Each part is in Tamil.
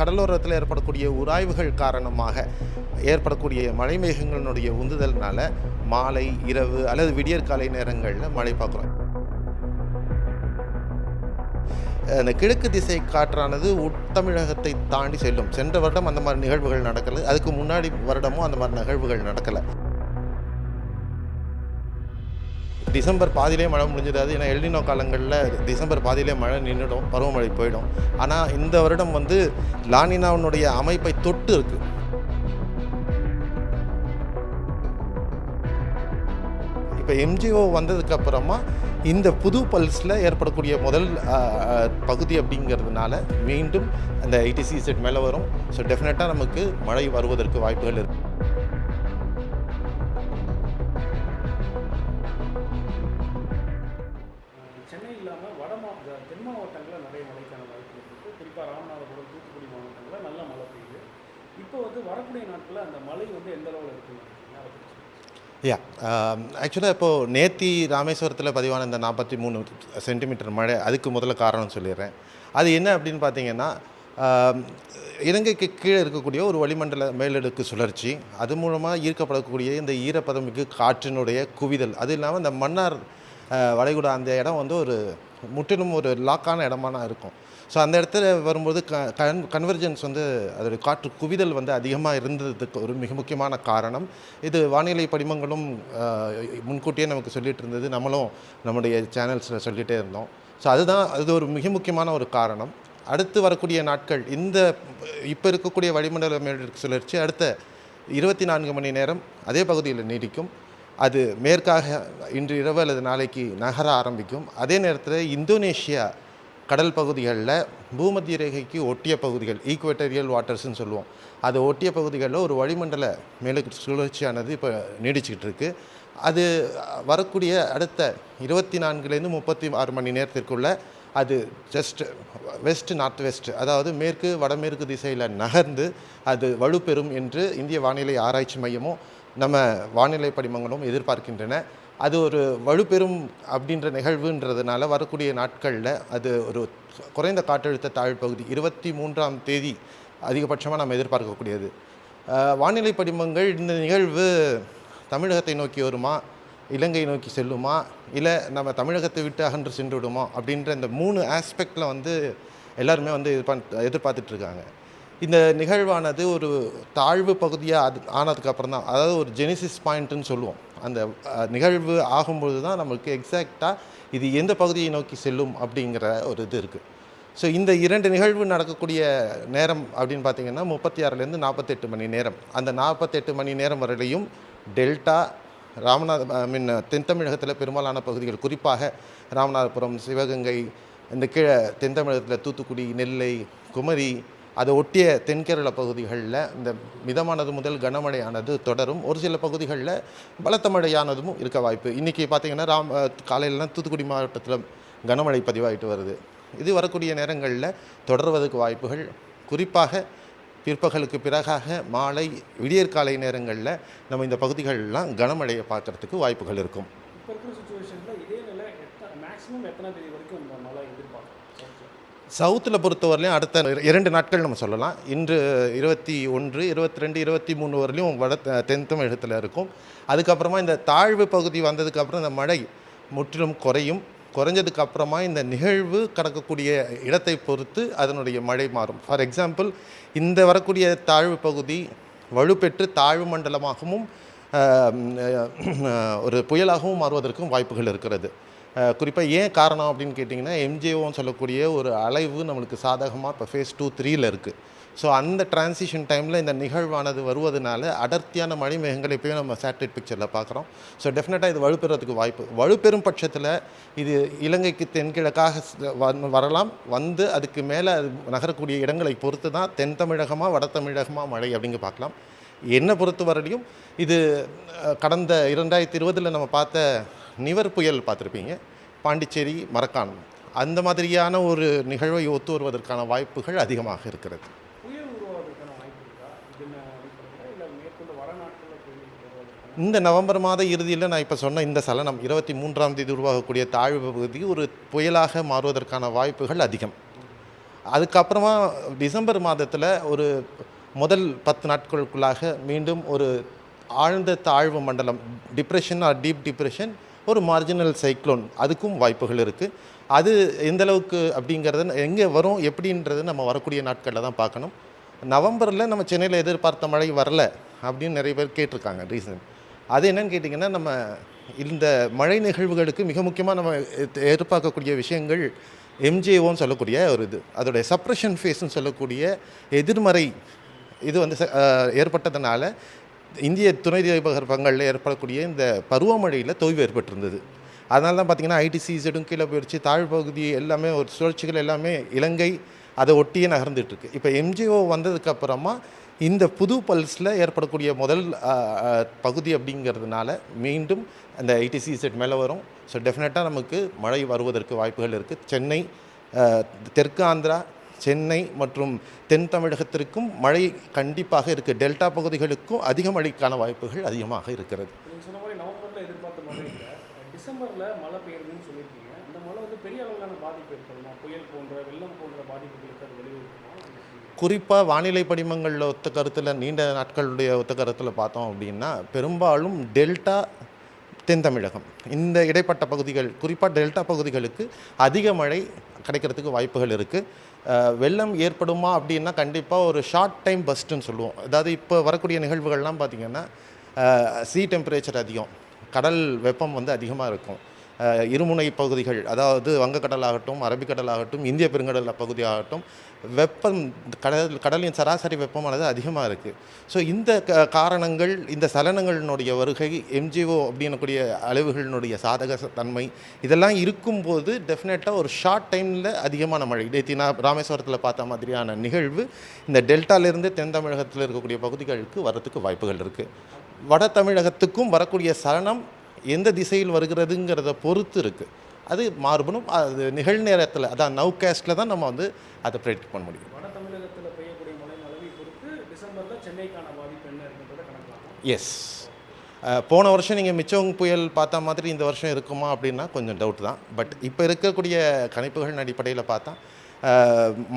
கடலோரத்தில் ஏற்படக்கூடிய உராய்வுகள் காரணமாக ஏற்படக்கூடிய மழை மேகங்களினுடைய உந்துதல்னால மாலை இரவு அல்லது விடியற்காலை நேரங்களில் மழை பார்க்குறோம். அந்த கிழக்கு திசை காற்றானது உட்தமிழகத்தை தாண்டி செல்லும். சென்ற வருடம் அந்த மாதிரி நிகழ்வுகள் நடக்கலை. அதுக்கு முன்னாடி வருடமும் அந்த மாதிரி நிகழ்வுகள் நடக்கலை. டிசம்பர் பாதியிலே மழை முடிஞ்சிடாது. ஏன்னா எல்டினோ காலங்களில் டிசம்பர் பாதியிலே மழை நின்றுடும் பருவமழை போயிடும். ஆனால் இந்த வருடம் வந்து லானினாவினுடைய அமைப்பை தொட்டு இருக்கு. இப்போ எம்ஜிஓ வந்ததுக்கு அப்புறமா இந்த புது பல்ஸில் ஏற்படக்கூடிய முதல் பகுதி அப்படிங்கிறதுனால மீண்டும் அந்த ஐடிசி செட் மேலே வரும். ஸோ டெஃபினட்டாக நமக்கு மழை வருவதற்கு வாய்ப்புகள் இருக்குது வரக்கூடிய நாட்களில் அந்த மழை வந்து எந்த அளவில் யா ஆக்சுவலாக இப்போது நேத்தி ராமேஸ்வரத்தில் பதிவான இந்த நாற்பத்தி மூணு சென்டிமீட்டர் மழை அதுக்கு முதல்ல காரணம் சொல்லிடுறேன். அது என்ன அப்படின்னு பார்த்தீங்கன்னா um, இலங்கைக்கு கீழே இருக்கக்கூடிய ஒரு வளிமண்டல மேலடுக்கு சுழற்சி அது மூலமாக ஈர்க்கப்படக்கூடிய இந்த ஈரப்பதமிக்கு காற்றினுடைய குவிதல். அது இல்லாமல் இந்த மன்னார் வளைகுடா அந்த இடம் வந்து ஒரு முற்றிலும் ஒரு லாக்கான இடமா இருக்கும். ஸோ அந்த இடத்துல வரும்போது க கன் கன்வர்ஜென்ஸ் வந்து அதோடைய காற்று குவிதல் வந்து அதிகமாக இருந்ததுக்கு ஒரு மிக முக்கியமான காரணம். இது வானிலை படிமங்களும் முன்கூட்டியே நமக்கு சொல்லிட்டு இருந்தது. நம்மளும் நம்முடைய சேனல்ஸில் சொல்லிகிட்டே இருந்தோம். ஸோ அதுதான் அது ஒரு மிக முக்கியமான ஒரு காரணம். அடுத்து வரக்கூடிய நாட்கள் இந்த இப்போ இருக்கக்கூடிய வளிமண்டல மேலடுக்கு சுழற்சி அடுத்த இருபத்தி நான்கு மணி நேரம் அதே பகுதியில் நீடிக்கும். அது மேற்காக இன்று இரவு அல்லது நாளைக்கு நகர ஆரம்பிக்கும். அதே நேரத்தில் இந்தோனேஷியா கடல் பகுதிகளில் பூமத்திய ரேகைக்கு ஒட்டிய பகுதிகள் ஈக்குவேட்டரியல் வாட்டர்ஸ்னு சொல்லுவோம். அது ஒட்டிய பகுதிகளில் ஒரு வளிமண்டல மேலுக்கு சுழற்சியானது இப்போ நீடிச்சுக்கிட்டு இருக்கு. அது வரக்கூடிய அடுத்த இருபத்தி நான்குலேருந்து முப்பத்தி ஆறு மணி நேரத்திற்குள்ள அது ஜஸ்ட் வெஸ்ட் நார்த் வெஸ்ட் அதாவது மேற்கு வடமேற்கு திசையில் நகர்ந்து அது வலுப்பெறும் என்று இந்திய வானிலை ஆராய்ச்சி மையமும் நம்ம வானிலை படிமங்களும் எதிர்பார்க்கின்றன. அது ஒரு வலுப்பெறும் அப்படின்ற நிகழ்வுன்றதுனால வரக்கூடிய நாட்களில் அது ஒரு குறைந்த காற்றழுத்த தாழ்ப்பகுதி இருபத்தி மூன்றாம் தேதி அதிகபட்சமாக நம்ம எதிர்பார்க்கக்கூடியது. வானிலை படிமங்கள் இந்த நிகழ்வு தமிழகத்தை நோக்கி வருமா? இலங்கை நோக்கி செல்லுமா? இல்லை நம்ம தமிழகத்தை விட்டு அகன்று சென்று விடுமா? அப்படின்ற இந்த மூணு ஆஸ்பெக்டில் வந்து எல்லாருமே வந்து எதிர்பார்த்து எதிர்பார்த்துட்ருக்காங்க இந்த நிகழ்வானது ஒரு தாழ்வு பகுதியாக அது ஆனதுக்கப்புறம் தான். அதாவது ஒரு ஜெனிசிஸ் பாயிண்ட்டுன்னு சொல்லுவோம். அந்த நிகழ்வு ஆகும்பொழுது தான் நம்மளுக்கு எக்ஸாக்டாக இது எந்த பகுதியை நோக்கி செல்லும் அப்படிங்கிற ஒரு இது இருக்குது ஸோ இந்த இரண்டு நிகழ்வு நடக்கக்கூடிய நேரம் அப்படின்னு பார்த்தீங்கன்னா முப்பத்தி ஆறுலேருந்து நாற்பத்தெட்டு மணி நேரம். அந்த நாற்பத்தெட்டு மணி நேரம் வரையிலையும் டெல்டா ராமநாத ஐ மீன் தென் தமிழகத்தில் பெரும்பாலான பகுதிகள் குறிப்பாக ராமநாதபுரம் சிவகங்கை இந்த கீழே தென் தமிழகத்தில் தூத்துக்குடி நெல்லை குமரி அதை ஒட்டிய தென்கேரள பகுதிகளில் இந்த மிதமானது முதல் கனமழையானது தொடரும். ஒரு சில பகுதிகளில் பலத்த மழையானதும் இருக்க வாய்ப்பு. இன்றைக்கி பார்த்தீங்கன்னா ராம் காலையிலலாம் தூத்துக்குடி மாவட்டத்தில் கனமழை பதிவாயிட்டு வருது. இது வரக்கூடிய நேரங்களில் தொடர்வதற்கு வாய்ப்புகள். குறிப்பாக பிற்பகலுக்கு பிறகாக மாலை விடியற்காலை நேரங்களில் நம்ம இந்த பகுதிகளெலாம் கனமழையை பார்க்கறதுக்கு வாய்ப்புகள் இருக்கும். சவுத்தில் பொறுத்தவரையிலையும் அடுத்த இரண்டு நாட்கள் நம்ம சொல்லலாம். இன்று இருபத்தி ஒன்று இருபத்தி ரெண்டு இருபத்தி மூணு வரலையும் வட தென் தமிழகத்தில் இருக்கும். அதுக்கப்புறமா இந்த தாழ்வு பகுதி வந்ததுக்கப்புறம் இந்த மழை முற்றிலும் குறையும். குறைஞ்சதுக்கு அப்புறமா இந்த நிகழ்வு கடக்கக்கூடிய இடத்தை பொறுத்து அதனுடைய மழை மாறும். ஃபார் எக்ஸாம்பிள் இந்த வரக்கூடிய தாழ்வு பகுதி வலுப்பெற்று தாழ்வு மண்டலமாகவும் ஒரு புயலாகவும் மாறுவதற்கும் வாய்ப்புகள் இருக்கிறது. குறிப்பாக ஏன் காரணம் அப்படின்னு கேட்டிங்கன்னா எம்ஜிஓன்னு சொல்லக்கூடிய ஒரு அலைவு நம்மளுக்கு சாதகமாக இப்போ ஃபேஸ் டூ த்ரீயில் இருக்குது ஸோ அந்த டிரான்சிஷன் டைமில் இந்த நிகழ்வானது வருவதனால அடர்த்தியான மழை மேகங்கள் எப்பயும் நம்ம சேட்டலைட் பிக்சரில் பார்க்குறோம் ஸோ டெஃபினட்டாக இது வலுப்பெறதுக்கு வாய்ப்பு. வலுப்பெறும் பட்சத்தில் இது இலங்கைக்கு தென்கிழக்காக வந் வரலாம். வந்து அதுக்கு மேலே அது நகரக்கூடிய இடங்களை பொறுத்து தான் தென் தமிழகமாக வட தமிழகமாக மழை அப்படிங்க பார்க்கலாம் என்னை பொறுத்த வரலையும் இது கடந்த இரண்டாயிரத்தி இருபதில் நம்ம பார்த்த நிவர் புயல் பார்த்துருப்பீங்க. பாண்டிச்சேரி மரக்காணம் அந்த மாதிரியான ஒரு நிகழ்வை ஒத்து வருவதற்கான வாய்ப்புகள் அதிகமாக இருக்கிறது. இந்த நவம்பர் மாத இறுதியில் நான் இப்போ சொன்ன இந்த சலனம் இருபத்தி மூன்றாம் தேதி உருவாகக்கூடிய தாழ்வு பகுதி ஒரு புயலாக மாறுவதற்கான வாய்ப்புகள் அதிகம். அதுக்கப்புறமா டிசம்பர் மாதத்தில் ஒரு முதல் பத்து நாட்களுக்குள்ளாக மீண்டும் ஒரு ஆழ்ந்த தாழ்வு மண்டலம் டிப்ரெஷன் ஆர் டீப் டிப்ரெஷன் ஒரு மார்ஜினல் சைக்ளோன் அதுக்கும் வாய்ப்புகள் இருக்குது அது எந்த அளவுக்கு அப்படிங்கிறத எங்கே வரும் எப்படின்றது நம்ம வரக்கூடிய நாட்களில் தான் பார்க்கணும். நவம்பரில் நம்ம சென்னையில் எதிர்பார்த்த மழை வரல அப்படின்னு நிறைய பேர் கேட்டிருக்காங்க ரீசன். அது என்னன்னு கேட்டிங்கன்னா நம்ம இந்த மழை நிகழ்வுகளுக்கு மிக முக்கியமாக நம்ம எதிர்பார்க்கக்கூடிய விஷயங்கள் எம்ஜேஓன்னு சொல்லக்கூடிய ஒரு இது. அதோடைய சப்ரஷன் ஃபேஸ்ன்னு சொல்லக்கூடிய எதிர்மறை இது வந்து ச- ஏற்பட்டதுனால இந்திய துணை தீபகற்பங்களில் ஏற்படக்கூடிய இந்த பருவமழையில் தொய்வு ஏற்பட்டிருந்தது. அதனால தான் பார்த்தீங்கன்னா ஐடிசிசடும் கீழே போயிடுச்சு தாழ்பகுதி எல்லாமே ஒரு சுழற்சிகள் எல்லாமே இலங்கை அதை ஒட்டியே நகர்ந்துட்டுருக்கு. இப்போ எம்ஜிஓ வந்ததுக்கப்புறமா இந்த புது பல்ஸில் ஏற்படக்கூடிய முதல் பகுதி அப்படிங்கிறதுனால மீண்டும் அந்த ஐடிசி செட் மேலே வரும். ஸோ டெஃபினட்டாக நமக்கு மழை வருவதற்கு வாய்ப்புகள் இருக்குது சென்னை தெற்கு ஆந்திரா சென்னை மற்றும் தென் தமிழகத்திற்கும் மழை கண்டிப்பாக இருக்குது டெல்டா பகுதிகளுக்கும் அதிக மழைக்கான வாய்ப்புகள் அதிகமாக இருக்கிறது. டிசம்பரில் மழை பெய்யுதுன்னு சொல்லியிருக்கீங்க. அந்த மழை வந்து பெரிய அளவிலான பாதிப்பு ஏற்படுமா? புயல் போன்ற வெள்ளம் போன்ற பாதிப்புகளுக்கு அது வழிவகுக்குமா? குறிப்பாக வானிலை படிமங்களில் ஒத்த கருத்தில் நீண்ட நாட்களுடைய ஒத்த கருத்தில் பார்த்தோம் அப்படின்னா பெரும்பாலும் டெல்டா தென் தமிழகம் இந்த இடைப்பட்ட பகுதிகள் குறிப்பாக டெல்டா பகுதிகளுக்கு அதிக மழை கிடைக்கிறதுக்கு வாய்ப்புகள் இருக்குது வெள்ளம் ஏற்படுமா அப்படின்னா கண்டிப்பாக ஒரு ஷார்ட் டைம் பஸ்ட்டுன்னு சொல்லுவோம். அதாவது இப்போ வரக்கூடிய நிகழ்வுகள்லாம் பார்த்திங்கன்னா சீ டெம்பரேச்சர் அதிகம். கடல் வெப்பம் வந்து அதிகமாக இருக்கும். இருமுனை பகுதிகள் அதாவது வங்கக்கடல் ஆகட்டும் அரபிக்கடல் ஆகட்டும் இந்திய பெருங்கடல் பகுதி ஆகட்டும் வெப்பம் கடல் கடலின் சராசரி வெப்பமானது அதிகமாக இருக்குது ஸோ இந்த க காரணங்கள் இந்த சலனங்களினுடைய வருகை எம்ஜிஓ அப்படின்னக்கூடிய அளவுகளினுடைய சாதக தன்மை இதெல்லாம் இருக்கும்போது டெஃபினட்டாக ஒரு ஷார்ட் டைமில் அதிகமான மழை. நேற்று நான் ராமேஸ்வரத்தில் பார்த்த மாதிரியான நிகழ்வு இந்த டெல்டாலேருந்து தென் தமிழகத்தில் இருக்கக்கூடிய பகுதிகளுக்கு வரத்துக்கு வாய்ப்புகள் இருக்குது வட தமிழகத்துக்கும் வரக்கூடிய சலனம் எந்த திசையில் வருகிறதுங்கிறத பொறுத்து இருக்குது அது மாறுபடும். அது நிகழ்நேரத்தில் அதான் நவ் கேஸ்டில் தான் நம்ம வந்து அதை ப்ரெடிக்ட் பண்ண முடியும். எஸ் போன வருஷம் நீங்கள் மிச்சவங்க புயல் பார்த்த மாதிரி இந்த வருஷம் இருக்குமா அப்படின்னா கொஞ்சம் டவுட் தான். பட் இப்போ இருக்கக்கூடிய கணிப்புகளின் அடிப்படையில் பார்த்தா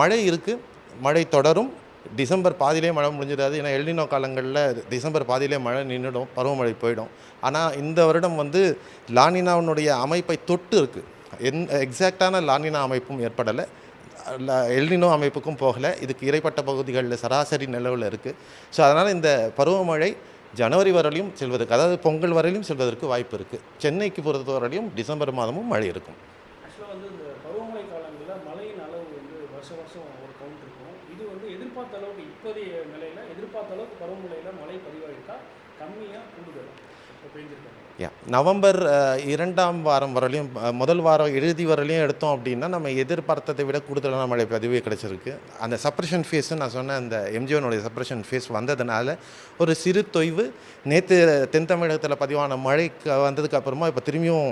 மழை இருக்குது மழை தொடரும். டிசம்பர் பாதியிலே மழை முடிஞ்சிடாது. ஏன்னா எல்னினோ காலங்களில் டிசம்பர் பாதியிலே மழை நின்றுடும் பருவமழை போயிடும். ஆனால் இந்த வருடம் வந்து லானினாவினுடைய அமைப்பை தொட்டு இருக்குது எந் எக்ஸாக்டான லானினா அமைப்பும் ஏற்படலை. எல்னினோ அமைப்புக்கும் போகலை. இதுக்கு இறைப்பட்ட பகுதிகளில் சராசரி நிலவில் இருக்குது ஸோ அதனால் இந்த பருவமழை ஜனவரி வரையிலும் செல்வதற்கு அதாவது பொங்கல் வரையிலும் செல்வதற்கு வாய்ப்பு இருக்குது சென்னைக்கு பொறுத்தவரையிலும் டிசம்பர் மாதமும் மழை இருக்கும் ஆக்சுவலாக வந்து இந்த பருவமழை காலங்களில் மழையின் அளவு வந்து வருஷம் வருஷம் ஒரு கவுண்ட் இருக்கும் இது வந்து எதிர்பார்த்த அளவுக்கு இப்போதைய நிலையில் எதிர்பார்த்த அளவுக்கு பருவமழையில் மழை பதிவாயிருக்கா? கம்மியாக கூடுதல்? யா நவம்பர் இரண்டாம் வாரம் வரலையும் முதல் வாரம் இறுதி வரலையும் எடுத்தோம் அப்படின்னா நம்ம எதிர்பார்த்ததை விட கூடுதலான மழை பதிவே கிடைச்சிருக்கு. அந்த சப்ரஷன் ஃபேஸு நான் சொன்ன அந்த எம்ஜிஓனுடைய சப்ரஷன் ஃபேஸ் வந்ததுனால ஒரு சிறு தொய்வு நேற்று தென் தமிழகத்தில் பதிவான மழை வந்ததுக்கு அப்புறமா இப்போ திரும்பியும்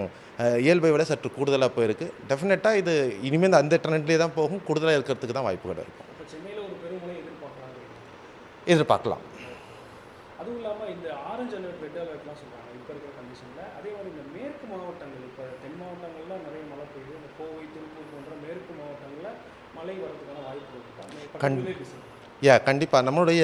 இயல்பை விட சற்று கூடுதலாக போயிருக்கு. டெஃபினட்டாக இது இனிமேல் அந்த ட்ரெண்ட்லேயே தான் போகும் கூடுதலாக இருக்கிறதுக்கு தான் வாய்ப்புகள் இருக்கும் இப்போ சென்னையில் ஒரு பெருமழை எதிர்பார்க்கலாம் எதிர்பார்க்கலாம். அதுவும் இல்லாமல் இந்த ஆரஞ்சு அலர்ட் ரெட் அலர்ட்லாம் சொல்கிறாங்க இப்போ இருக்கிற கண்டிஷனில் அதே மாதிரி இந்த மேற்கு மாவட்டங்கள் இப்போ தென் மாவட்டங்கள்லாம் நிறைய மழை பெய்யுது. இந்த கோவை திருப்பூர் போன்ற மேற்கு மாவட்டங்களில் மழை வரதுக்கான வாய்ப்பு இருக்கா. யா கண்டிப்பாக நம்மளுடைய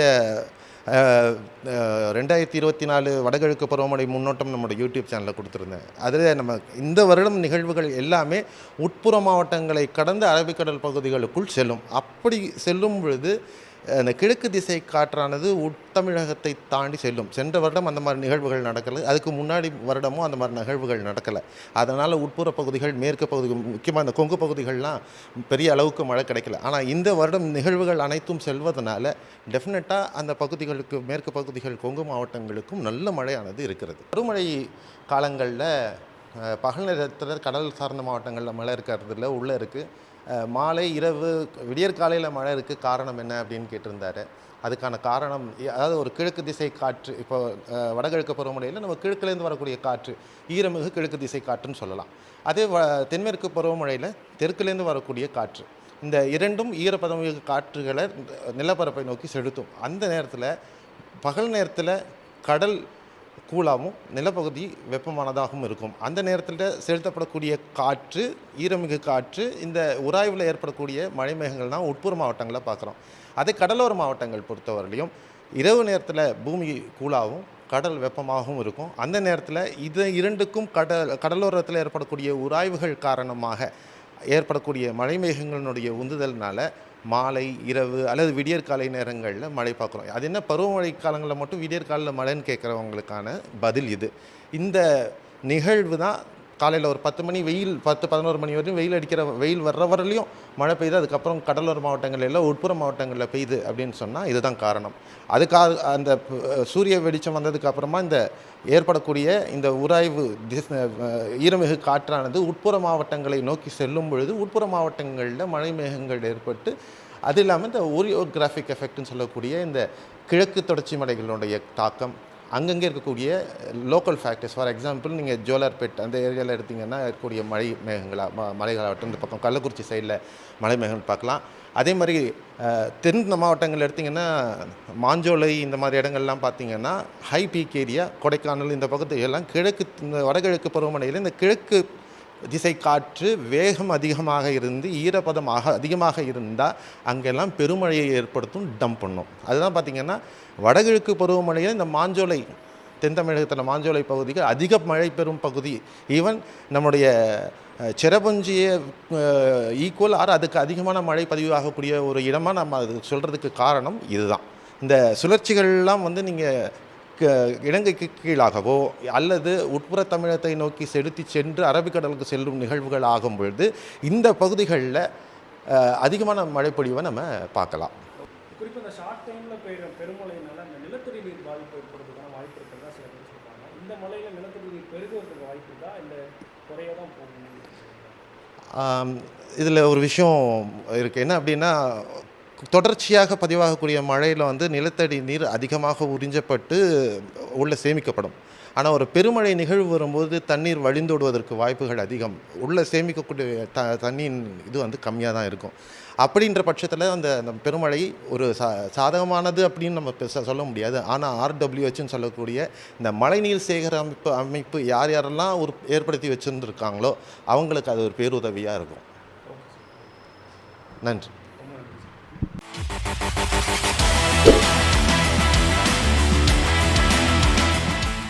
ரெண்டாயிரத்தி இருபத்தி நாலு வடகிழக்கு பருவமழை முன்னோட்டம் நம்மளோட யூடியூப் சேனலில் கொடுத்துருந்தேன். அதில் நம்ம இந்த வருடம் நிகழ்வுகள் எல்லாமே உட்புற மாவட்டங்களை கடந்து அரபிக்கடல் பகுதிகளுக்குள் செல்லும். அப்படி செல்லும் பொழுது அந்த கிழக்கு திசை காற்றானது உட்தமிழகத்தை தாண்டி செல்லும். சென்ற வருடம் அந்த மாதிரி நிகழ்வுகள் நடக்கலை. அதுக்கு முன்னாடி வருடமும் அந்த மாதிரி நிகழ்வுகள் நடக்கலை. அதனால் உட்புற பகுதிகள் மேற்கு பகுதி முக்கியமாக இந்த கொங்கு பகுதிகள்லாம் பெரிய அளவுக்கு மழை கிடைக்கல. ஆனால் இந்த வருடம் நிகழ்வுகள் அனைத்தும் செல்வதனால டெஃபினட்டாக அந்த பகுதிகளுக்கு மேற்கு பகுதிகள் கொங்கு மாவட்டங்களுக்கும் நல்ல மழையானது இருக்கிறது. பருவமழை காலங்களில் பகல் நேரத்தில் கடல் சார்ந்த மாவட்டங்களில் மழை இருக்கிறதுல உள்ளே இருக்குது மாலை இரவு விடியற் காலையில் மழை இருக்குது காரணம் என்ன அப்படின்னு கேட்டிருந்தாரு. அதுக்கான காரணம் அதாவது ஒரு கிழக்கு திசை காற்று இப்போ வடகிழக்கு பருவமழையில் நம்ம கிழக்குலேருந்து வரக்கூடிய காற்று ஈரமிகு கிழக்கு திசை காற்றுன்னு சொல்லலாம். அதே வ தென்மேற்கு பருவமழையில் தெற்குலேருந்து வரக்கூடிய காற்று. இந்த இரண்டும் ஈரப்பதமிகு காற்றுகளை நிலப்பரப்பை நோக்கி செலுத்தும். அந்த நேரத்தில் பகல் நேரத்தில் கடல் கூலாகவும் நிலப்பகுதி வெப்பமானதாகவும் இருக்கும். அந்த நேரத்தில் செலுத்தப்படக்கூடிய காற்று ஈரமிகு காற்று இந்த உராய்வில் ஏற்படக்கூடிய மழை மேகங்கள் தான் உட்புற மாவட்டங்களை பார்க்குறோம் அதே கடலோர மாவட்டங்கள் பொறுத்தவரையிலையும் இரவு நேரத்தில் பூமி கூலாகவும் கடல் வெப்பமாகவும் இருக்கும். அந்த நேரத்தில் இது இரண்டுக்கும் கடல் கடலோரத்தில் ஏற்படக்கூடிய உராய்வுகள் காரணமாக ஏற்படக்கூடிய மழை மேகங்களினுடைய உந்துதல்னால மாலை இரவு அல்லது விடியற்காலை நேரங்களில் மழை பார்க்குறோம். அது என்ன பருவமழை காலங்களில் மட்டும் விடியற்காலில் மழைன்னு கேட்குறவங்களுக்கான பதில் இது. இந்த நிகழ்வு தான் காலையில் ஒரு பத்து மணி வெயில் பத்து பதினோரு மணி வரையும் வெயில் அடிக்கிற வெயில் வர்ற வரலையும் மழை பெய்யுது அதுக்கப்புறம் கடலோர மாவட்டங்கள் எல்லாம் உட்புற மாவட்டங்களில் பெய்யுது அப்படின்னு சொன்னால் இதுதான் காரணம். அதுக்காக அந்த சூரிய வெளிச்சம் வந்ததுக்கு அப்புறமா இந்த ஏற்படக்கூடிய இந்த உராய்வு திஸ் ஈரமிகு காற்றானது உட்புற மாவட்டங்களை நோக்கி செல்லும் பொழுது உட்புற மாவட்டங்களில் மழை மேகங்கள் ஏற்பட்டு அது இல்லாமல் இந்த ஓரியோகிராஃபிக் எஃபெக்ட்னு சொல்லக்கூடிய இந்த கிழக்கு தொடர்ச்சி மலைகளுடைய தாக்கம் அங்கங்கே இருக்கக்கூடிய லோக்கல் ஃபேக்டர்ஸ் ஃபார் எக்ஸாம்பிள் நீங்கள் ஜோலார்பேட் அந்த ஏரியாவில் எடுத்தீங்கன்னா இருக்கக்கூடிய மழை மேகங்களா ம மலைகளாகட்டும் இந்த பக்கம் கள்ளக்குறிச்சி சைடில் மலை மேகங்கள் பார்க்கலாம். அதே மாதிரி தென் மாவட்டங்கள் எடுத்திங்கன்னா மாஞ்சோலை இந்த மாதிரி இடங்கள்லாம் பார்த்திங்கன்னா ஹை பீக் ஏரியா கொடைக்கானல் இந்த பக்கத்து எல்லாம் கிழக்கு இந்த வடகிழக்கு பருவமழையில் இந்த கிழக்கு திசை காற்று வேகம் அதிகமாக இருந்து ஈரப்பதமாக அதிகமாக இருந்தால் அங்கெல்லாம் பெருமழையை ஏற்படுத்தும் டம்ப் பண்ணும். அதுதான் பார்த்திங்கன்னா வடகிழக்கு பருவமழையில் இந்த மாஞ்சோலை தென் தமிழகத்தில் மாஞ்சோலை பகுதிக்கு அதிக மழை பெறும் பகுதி. ஈவன் நம்முடைய சிறபுஞ்சிய ஈக்குவல் ஆறு அதுக்கு அதிகமான மழை பதிவாகக்கூடிய ஒரு இடமாக நம்ம அது சொல்கிறதுக்கு காரணம் இதுதான். இந்த சுழற்சிகள்லாம் வந்து நீங்கள் இலங்கைக்கு கீழாகவோ அல்லது உட்புற தமிழகத்தை நோக்கி செலுத்தி சென்று அரபிக்கடலுக்கு செல்லும் நிகழ்வுகள் ஆகும் பொழுது இந்த பகுதிகளில் அதிகமான மழைப்பொழிவை நம்ம பார்க்கலாம். குறிப்பாக இந்த ஷார்ட் டைமில் பெய்கிற பெருமழையினால அந்த நிலத்தடி நீர் பாதிப்பு ஏற்படுறதுக்கான வாய்ப்பு இருக்கிறதா சில பேர் சொல்கிறாங்க இந்த மழையில் நிலத்தடி நீர் பெருகுவதற்கு வாய்ப்பு இருக்கா? இல்லை குறைய தான் போகணும் இதில் ஒரு விஷயம் இருக்குது என்ன அப்படின்னா தொடர்ச்சியாக பதிவாகக்கூடிய மழையில் வந்து நிலத்தடி நீர் அதிகமாக உறிஞ்சப்பட்டு உள்ளே சேமிக்கப்படும். ஆனால் ஒரு பெருமழை நிகழ்வு வரும்போது தண்ணீர் வழிந்தோடுவதற்கு வாய்ப்புகள் அதிகம். உள்ளே சேமிக்கக்கூடிய த தண்ணியின் இது வந்து கம்மியாக தான் இருக்கும். அப்படின்ற பட்சத்தில் அந்த அந்த பெருமழை ஒரு சா சாதகமானது அப்படின்னு நம்ம பெருசா சொல்ல முடியாது. ஆனால் ஆர்டபிள்யூஹெச்னு சொல்லக்கூடிய இந்த மழைநீர் சேகர அமைப்பு அமைப்பு யார் யாரெல்லாம் ஒரு ஏற்படுத்தி வச்சுருந்துருக்காங்களோ அவங்களுக்கு அது ஒரு பேருதவியாக இருக்கும். நன்றி.